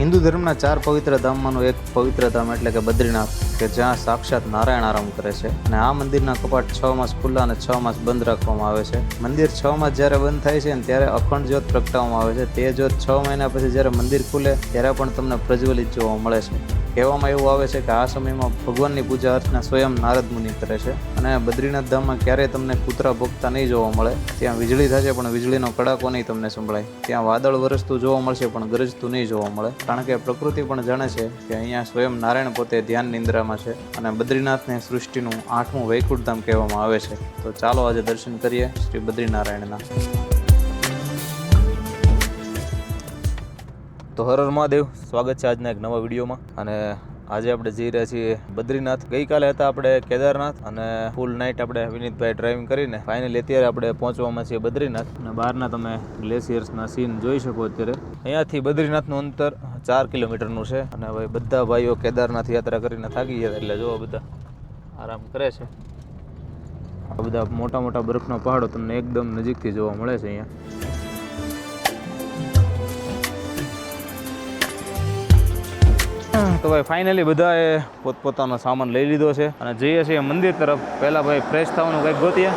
હિન્દુ ધર્મના ચાર પવિત્ર ધામમાંનું એક પવિત્ર ધામ એટલે કે બદ્રીનાથ, કે જ્યાં સાક્ષાત નારાયણ આરામ કરે છે. અને આ મંદિરના કપાટ છ માસ ખુલ્લા અને છ માસ બંધ રાખવામાં આવે છે. મંદિર છ માસ જ્યારે બંધ થાય છે ત્યારે અખંડ જ્યોત પ્રગટાવવામાં આવે છે. તે જ્યોત છ મહિના પછી જ્યારે મંદિર ખુલે, ત્યારે પણ તમને પ્રજ્વલિત જોવા મળે છે. કહેવામાં એવું આવે છે કે આ સમયમાં ભગવાનની પૂજા અર્ચના સ્વયં નારદ મુનિ કરે છે અને બદ્રીનાથ ધામમાં ક્યારેય તમને કૂતરા ભોગતા નહીં જોવા મળે. ત્યાં વીજળી થશે પણ વીજળીનો કડાકો નહીં તમને સંભળાય. ત્યાં વાદળ વરસતું જોવા મળશે, પણ ગરજતું નહીં જોવા મળે. કારણ કે પ્રકૃતિ પણ જાણે છે કે અહીંયા સ્વયં નારાયણ પોતે ધ્યાન નિંદ્રામાં છે અને બદ્રીનાથને સૃષ્ટિનું આઠમું વૈકુંઠધામ કહેવામાં આવે છે. તો ચાલો આજે દર્શન કરીએ શ્રી બદ્રીનારાયણના. તો હર મહાદેવ. સ્વાગત છે આજના એક નવા વિડીયોમાં. અને આજે આપણે જઈ રહ્યા છીએ બદ્રીનાથ. ગઈકાલે હતા આપણે કેદારનાથ અને ફૂલ નાઇટ આપણે વિનીતભાઈ ડ્રાઇવિંગ કરીને ફાઇનલી અત્યારે આપણે પહોંચવામાં છીએ બદ્રીનાથ. અને બહારના તમે ગ્લેશિયર્સના સીન જોઈ શકો અત્યારે. અહીંયાથી બદ્રીનાથનું અંતર ચાર કિલોમીટરનું છે. અને હવે બધા ભાઈઓ કેદારનાથ યાત્રા કરીને થાકી ગયા એટલે જોવા બધા આરામ કરે છે. આ બધા મોટા મોટા બરફના પહાડો તમને એકદમ નજીકથી જોવા મળે છે અહીંયા. તો ભાઈ ફાઇનલી બધાએ પોતપોતાનો સામાન લઈ લીધો છે અને જઈએ છીએ મંદિર તરફ. પહેલાં ભાઈ ફ્રેશ થવાનું કંઈક ગોતીએ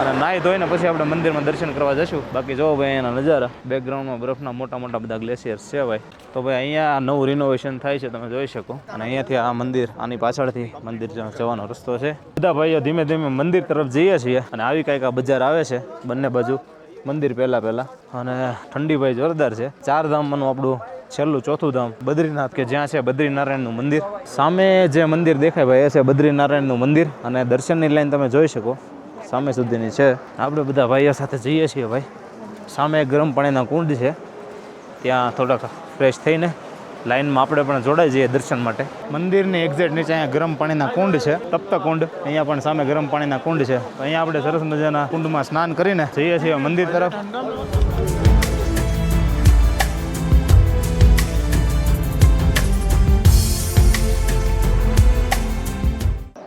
અને નાહી ધોઈને પછી આપણે મંદિરમાં દર્શન કરવા જશું. બાકી જો ભાઈ, એના નજારા. બેકગ્રાઉન્ડમાં બરફના મોટા મોટા બધા ગ્લેશિયર્સ છે ભાઈ. તો ભાઈ, અહીંયા નવું રિનોવેશન થાય છે, તમે જોઈ શકો. અને અહીંયાથી આ મંદિર, આની પાછળથી મંદિર જવાનો રસ્તો છે. બધા ભાઈઓ ધીમે ધીમે મંદિર તરફ જઈએ છીએ અને આવી કાંઈક બજાર આવે છે, બંને બાજુ. મંદિર પહેલાં પહેલાં. અને ઠંડી ભાઈ જોરદાર છે. ચાર ધામમાંનું આપણું છેલ્લું ચોથું ધામ બદ્રીનાથ કે જ્યાં છે બદ્રીનારાયણનું મંદિર. સામે જે મંદિર દેખાય ભાઈ, એ છે બદ્રીનારાયણનું મંદિર અને દર્શનની લાઈન તમે જોઈ શકો. સામે સુધીની છે. આપણે બધા ભાઈઓ સાથે જઈએ છીએ ભાઈ. સામે ગરમ પાણીના કુંડ છે. ત્યાં થોડાક ફ્રેશ થઈને લાઈનમાં આપણે પણ જોડાઈ જઈએ દર્શન માટે. મંદિરની એક્ઝેક્ટ નીચે અહીંયા ગરમ પાણીના કુંડ છે. તપ્ત કુંડ. અહીંયા પણ સામે ગરમ પાણીના કુંડ છે. અહીંયા આપણે સરસ મજાના કુંડમાં સ્નાન કરીને જઈએ છીએ મંદિર તરફ.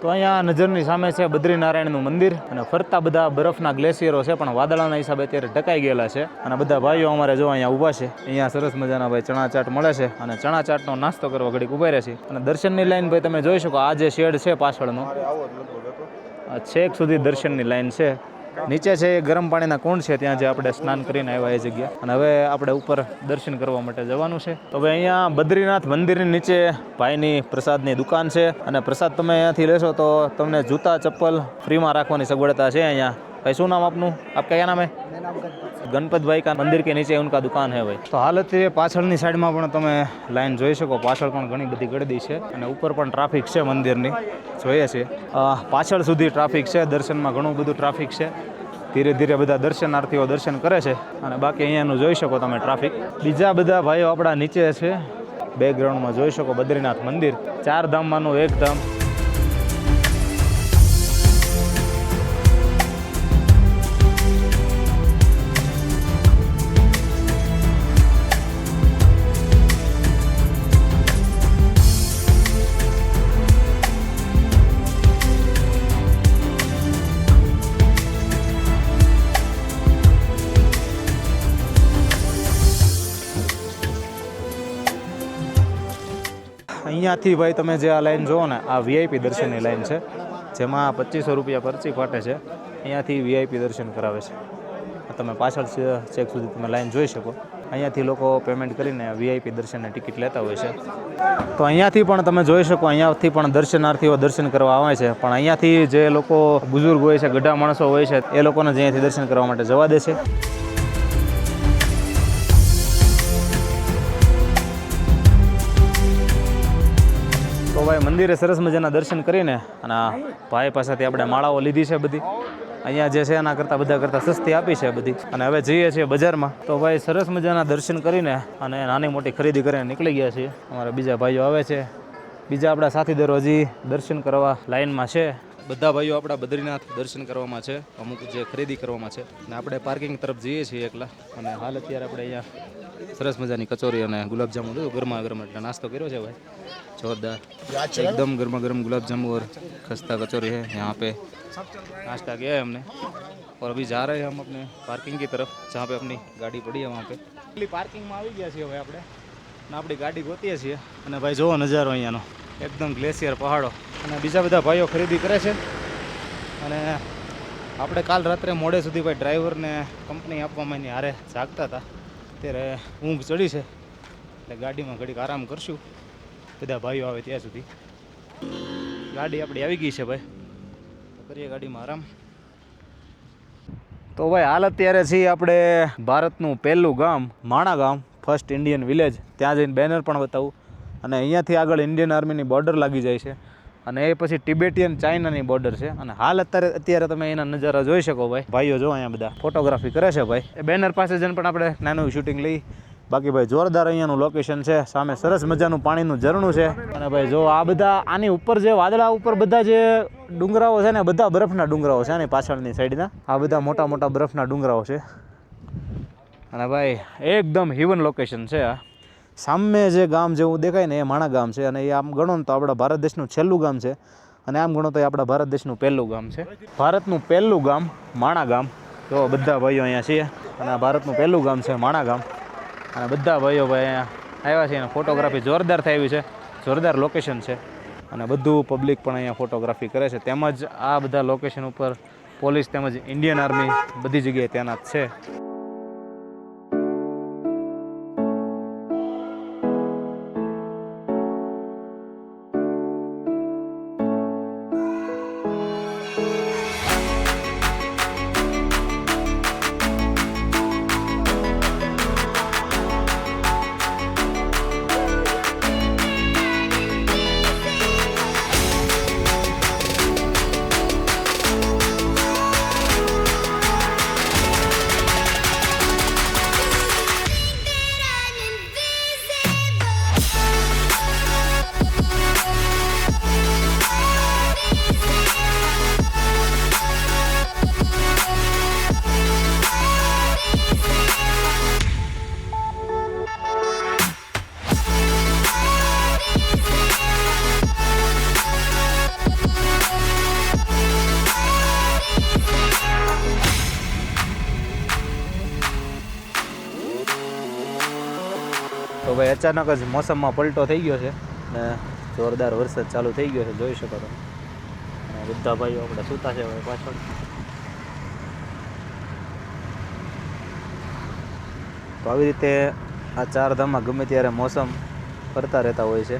તો અહીંયા નજરની સામે છે બદ્રીનારાયણનું મંદિર અને ફરતા બધા બરફના ગ્લેશિયરો છે, પણ વાદળાના હિસાબે અત્યારે ઢકાઈ ગયેલા છે. અને બધા ભાઈઓ અમારે જો અહીંયા ઊભા છે. અહીંયા સરસ મજાના ભાઈ ચણા ચાટ મળે છે અને ચણા ચાટનો નાસ્તો કરવા ઘડીક ઊભા રહ્યા છે. અને દર્શનની લાઈન ભાઈ તમે જોઈ શકો, આ જે શેડ છે પાછળનો છેક સુધી દર્શનની લાઈન છે. નીચે છે એ ગરમ પાણીના કુંડ છે, ત્યાં જે આપણે સ્નાન કરીને આવ્યા એ જગ્યા. અને હવે આપણે ઉપર દર્શન કરવા માટે જવાનું છે. હવે અહીંયા બદ્રીનાથ મંદિરની નીચે ભાઈની પ્રસાદની દુકાન છે. અને પ્રસાદ તમે અહીંયાથી લેશો તો તમને જૂતા ચપ્પલ ફ્રીમાં રાખવાની સગવડતા છે અહીંયા. ભાઈ, શું નામ આપનું? આપ કયા નામ હે ગણપત ભાઈ કા મંદિર કે નીચે, ઉનકા દુકાન હે ભાઈ? તો હાલ અત્યારે પાછળની સાઈડમાં પણ તમે લાઈન જોઈ શકો, પાછળ પણ ઘણી બધી ગળદી છે અને ઉપર પણ ટ્રાફિક છે મંદિરની, જોઈએ છે. પાછળ સુધી ટ્રાફિક છે, દર્શનમાં ઘણું બધું ટ્રાફિક છે. ધીરે ધીરે બધા દર્શનાર્થીઓ દર્શન કરે છે અને બાકી અહીંયાનું જોઈ શકો તમે ટ્રાફિક. બીજા બધા ભાઈઓ આપણા નીચે છે. બેકગ્રાઉન્ડમાં જોઈ શકો બદ્રીનાથ મંદિર, ચાર ધામમાંનું એક ધામ. અહીંયાથી ભાઈ તમે જે આ લાઈન જુઓ ને, આ વીઆઈપી દર્શનની લાઈન છે, જેમાં પચીસો રૂપિયા પરચી ફાટે છે, અહીંયાથી વીઆઈપી દર્શન કરાવે છે. તમે પાછળ ચેક સુધી તમે લાઈન જોઈ શકો. અહીંયાથી લોકો પેમેન્ટ કરીને વીઆઈપી દર્શનની ટિકિટ લેતા હોય છે. તો અહીંયાથી પણ તમે જોઈ શકો, અહીંયાથી પણ દર્શનાર્થીઓ દર્શન કરવા આવે છે. પણ અહીંયાથી જે લોકો બુઝુર્ગ હોય છે, ગઢા માણસો હોય છે, એ લોકોને જ અહીંયાથી દર્શન કરવા માટે જવા દે છે. ભાઈ મંદિરે સરસ મજાના દર્શન કરીને અને ભાઈ પાસેથી આપણે માળાઓ લીધી છે બધી. અહીંયા જે છે એના કરતાં બધા કરતાં સસ્તી આપી છે બધી. અને હવે જઈએ છીએ બજારમાં. તો ભાઈ સરસ મજાના દર્શન કરીને અને નાની મોટી ખરીદી કરીને નીકળી ગયા છીએ. અમારા બીજા ભાઈઓ આવે છે. બીજા આપણા સાથીદારો હજી દર્શન કરવા લાઈનમાં છે. બધા ભાઈઓ આપણા બદ્રીનાથ દર્શન કરવામાં છે. અમુક જે ખરીદી કરવામાં છે. અને આપણે પાર્કિંગ તરફ જઈએ છીએ એકલા. અને હાલ અત્યારે આપણે અહીંયા સરસ મજાની કચોરી અને ગુલાબજાંબુ લીધું ગરમા ગરમ એટલે નાસ્તો કર્યો છે ભાઈ जोरदार एकदम गर्मा गर्म गुलाब जामुन और खस्ता कचौरी है यहाँ पे नाश्ता किया है हमने और अभी जा रहे हैं हम अपने पार्किंग की तरफ जहाँ पे अपनी गाड़ी पड़ी है वहाँ पे પાર્કિંગમાં આવી ગયા છીએ હવે આપણે અને આપણી ગાડી ગોતીએ છીએ અને ભાઈ જોવો નજારો અહીંયાનો એકદમ ગ્લેશિયર પહાડો અને બીજા બધા ભાઈઓ ખરીદી કરે છે અને આપણે કાલ રાત્રે મોડે સુધી ભાઈ ડ્રાઈવરને કંપની આપવામાં એની હારે જાગતા હતા ત્યારે ઊંઘ ચડી છે. એટલે ગાડીમાં ઘડીક આરામ કરશું. બધા ભાઈઓ આવે ત્યાં સુધી. ગાડી આપણી આવી ગઈ છે ભાઈ. તો કરીએ ગાડીમાં આરામ. તો ભાઈ હાલ અત્યારે છીએ આપણે ભારતનું પહેલું ગામ, માણા ગામ ફર્સ્ટ ઇન્ડિયન વિલેજ ત્યાં જઈને બેનર પણ બતાવું. અને અહીંયાથી આગળ ઇન્ડિયન આર્મીની બોર્ડર લાગી જાય છે. અને એ પછી ટિબેટિયન ચાઇનાની બોર્ડર છે. અને હાલ અત્યારે અત્યારે તમે એના નજારા જોઈ શકો ભાઈ. ભાઈઓ જો અહીંયા બધા ફોટોગ્રાફી કરે છે ભાઈ. એ બેનર પાસે જઈને પણ આપણે નાનું શૂટિંગ લઈ. બાકી ભાઈ જોરદાર અહીંયાનું લોકેશન છે. સામે સરસ મજાનું પાણીનું ઝરણું છે. અને ભાઈ જો આ બધા આની ઉપર જે વાદળા ઉપર બધા જે ડુંગરાઓ છે ને બધા બરફના ડુંગરાઓ છે આની પાછળની સાઈડના આ બધા મોટા મોટા બરફના ડુંગરાઓ છે. અને ભાઈ, એકદમ હિવન લોકેશન છે આ. સામે જે ગામ જેવું દેખાય ને એ માણા ગામ છે અને એ આમ ગણો ને તો આપણા ભારત દેશનું છેલ્લું ગામ છે અને આમ ગણો તો એ આપણા ભારત દેશનું પહેલું ગામ છે. ભારતનું પહેલું ગામ માણા ગામ. તો બધા ભાઈઓ અહીંયા છીએ અને આ ભારતનું પહેલું ગામ છે માણા ગામ. અને બધા ભાઈઓ ભાઈ અહીંયા આવ્યા છે અને ફોટોગ્રાફી જોરદાર થઈ છે. જોરદાર લોકેશન છે. અને બધું પબ્લિક પણ અહીંયા ફોટોગ્રાફી કરે છે. તેમજ આ બધા લોકેશન ઉપર પોલીસ તેમજ ઇન્ડિયન આર્મી બધી જગ્યાએ તૈનાત છે. તો ભાઈ અચાનક જ મોસમમાં પલટો થઈ ગયો છે. ને જોરદાર વરસાદ ચાલુ થઈ ગયો છે, જોઈ શકો તમે. બધા ભાઈઓ આપણે સૂતા છે ભાઈ પાછળ. તો આવી રીતે આ ચાર ધામમાં ગમે ત્યારે મોસમ ફરતા રહેતા હોય છે.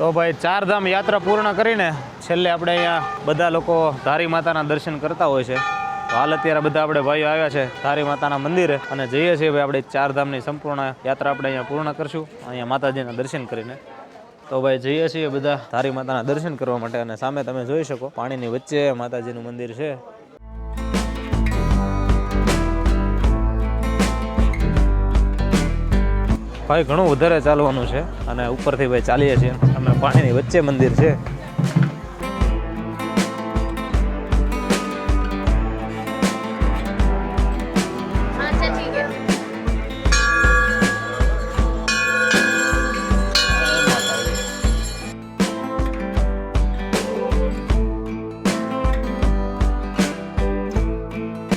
તો ભાઈ ચાર ધામ યાત્રા પૂર્ણ કરીને છેલ્લે આપણે અહીંયા બધા લોકો ધારી માતાના દર્શન કરતા હોય છે. તો હાલ અત્યારે બધા આપણે ભાઈઓ આવ્યા છે ધારી માતાના મંદિરે અને જઈએ છીએ ભાઈ આપણે ચાર ધામની સંપૂર્ણ યાત્રા આપણે અહીંયા પૂર્ણ કરશું. અહીંયા માતાજીના દર્શન કરીને. તો ભાઈ જઈએ છીએ બધા ધારી માતાના દર્શન કરવા માટે અને સામે તમે જોઈ શકો, પાણીની વચ્ચે માતાજીનું મંદિર છે. ભાઈ ઘણું વધારે ચાલવાનું છે અને ઉપરથી ભાઈ ચાલીએ છીએ. અમે પાણીની વચ્ચે મંદિર છે.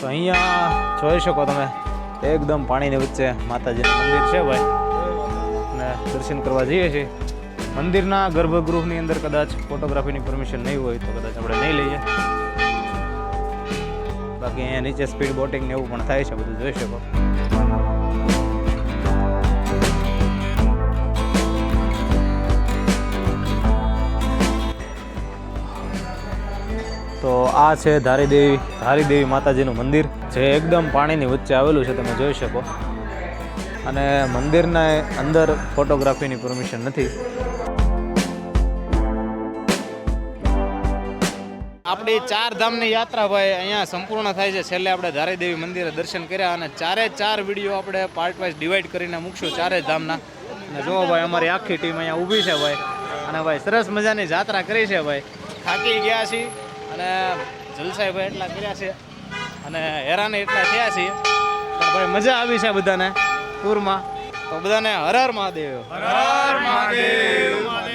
અહીંયા જોઈ શકો તમે, એકદમ પાણીની વચ્ચે માતાજીનું મંદિર છે ભાઈ. દર્શન કરવા જઈએ છીએ. મંદિરના ગર્ભગૃહની અંદર કદાચ ફોટોગ્રાફીની પરમિશન નહીં હોય તો કદાચ આપણે નહીં લઈએ. બાકી અહીંયા નીચે સ્પીડ બોટિંગ ને એવું પણ થાય છે, બધું જોઈ શકો. તો આ છે ધારીદેવી ધારીદેવી માતાજીનું મંદિર, જે એકદમ પાણીની વચ્ચે આવેલું છે, તમે જોઈ શકો. અને મંદિરના અંદર ફોટોગ્રાફીની પરમિશન નથી. આપણી ચાર ધામની યાત્રા ભાઈ અહીંયા સંપૂર્ણ થાય છે. છેલ્લે આપણે ધારીદેવી મંદિરે દર્શન કર્યા અને ચારે ચાર વીડિયો આપણે પાર્ટ વાઇઝ ડિવાઈડ કરીને મૂકશું ચારે ધામના. અને જુઓ ભાઈ, અમારી આખી ટીમ અહીંયા ઊભી છે ભાઈ. અને ભાઈ, સરસ મજાની જાત્રા કરી છે ભાઈ. થાકી ગયા છીએ અને જલસાઈ ભાઈ એટલા કર્યા છે અને હેરાન એટલા થયા છીએ. પણ ભાઈ, મજા આવી છે બધાને. ટૂરમાં તો બધાને હર મહાદેવ. હર મહાદેવ.